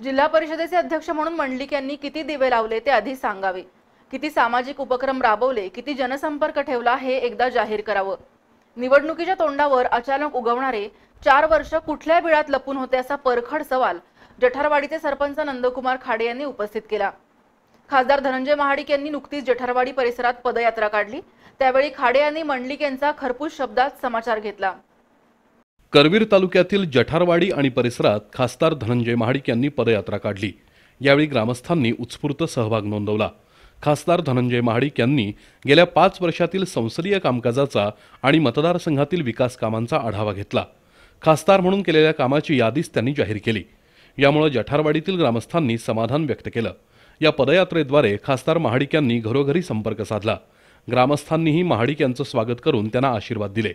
जिल्हा परिषदेचे अध्यक्ष म्हणून मंडलिक यांनी किती दिवे लावले ते आधी सांगावे. किती सामाजिक उपक्रम राबवले किती जनसंपर्क ठेवला हे एकदा जाहीर करावं. निवडणुकीच्या तोंडावर अचानक उगवणारे चार वर्ष कुठल्या बिळात लपून होते असा परखड सवाल जठारवाडीचे सरपंच नंदकुमार खाडे यांनी उपस्थित केला. खासदार धनंजय महाडिक यांनी नुकतीच जठारवाडी परिसरात पदयात्रा काढली. त्यावेळी खाडे यांनी मंडलिक यांचा खरपूस शब्दात समाचार घेतला. करवीर तालुक्यातील जठारवाडी आणि परिसरात खासदार धनंजय महाडिक यांनी पदयात्रा काढली. यावेळी ग्रामस्थांनी उत्स्फूर्त सहभाग नोंदवला. खासदार धनंजय महाडिक यांनी गेल्या पाच वर्षातील संसदीय कामकाजाचा आणि मतदारसंघातील विकास कामांचा आढावा घेतला. खासदार म्हणून केलेल्या कामाची यादीच त्यांनी जाहीर केली. यामुळे जठारवाडीतील ग्रामस्थांनी समाधान व्यक्त केलं. या पदयात्रेद्वारे खासदार महाडिक यांनी घरोघरी संपर्क साधला. ग्रामस्थांनीही महाडिक यांचं स्वागत करून त्यांना आशीर्वाद दिले.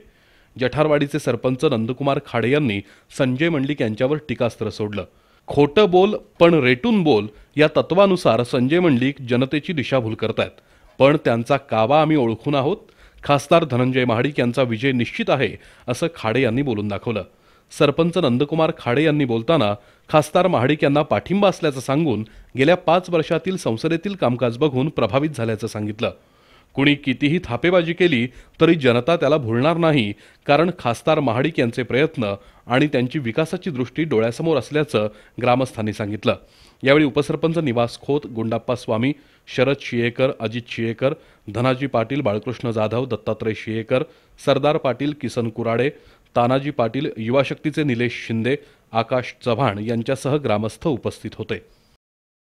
जठारवाडीचे सरपंच नंदकुमार खाडे यांनी संजय मंडलिक यांच्यावर टीकास्त्र सोडलं. खोटं बोल पण रेटून बोल या तत्वानुसार संजय मंडलिक जनतेची दिशाभूल करतायत. पण त्यांचा कावा आम्ही ओळखून आहोत. खासदार धनंजय महाडिक यांचा विजय निश्चित आहे असं खाडे यांनी बोलून दाखवलं. सरपंच नंदकुमार खाडे यांनी बोलताना खासदार महाडिक यांना पाठिंबा असल्याचं सांगून गेल्या पाच वर्षातील संसदेतील कामकाज बघून प्रभावित झाल्याचं सांगितलं. कुणी कितीही थापेबाजी केली तरी जनता त्याला भुलणार नाही कारण खासदार महाडिक यांचे प्रयत्न आणि त्यांची विकासाची दृष्टी डोळ्यासमोर असल्याचं ग्रामस्थांनी सांगितलं. यावेळी उपसरपंच निवास खोत गुंडाप्पा स्वामी शरद शियेकर अजित शियेकर धनाजी पाटील बाळकृष्ण जाधव दत्तात्रय शियेकर सरदार पाटील किसन कुराडे तानाजी पाटील युवाशक्तीचे निलेश शिंदे आकाश चव्हाण यांच्यासह ग्रामस्थ उपस्थित होते.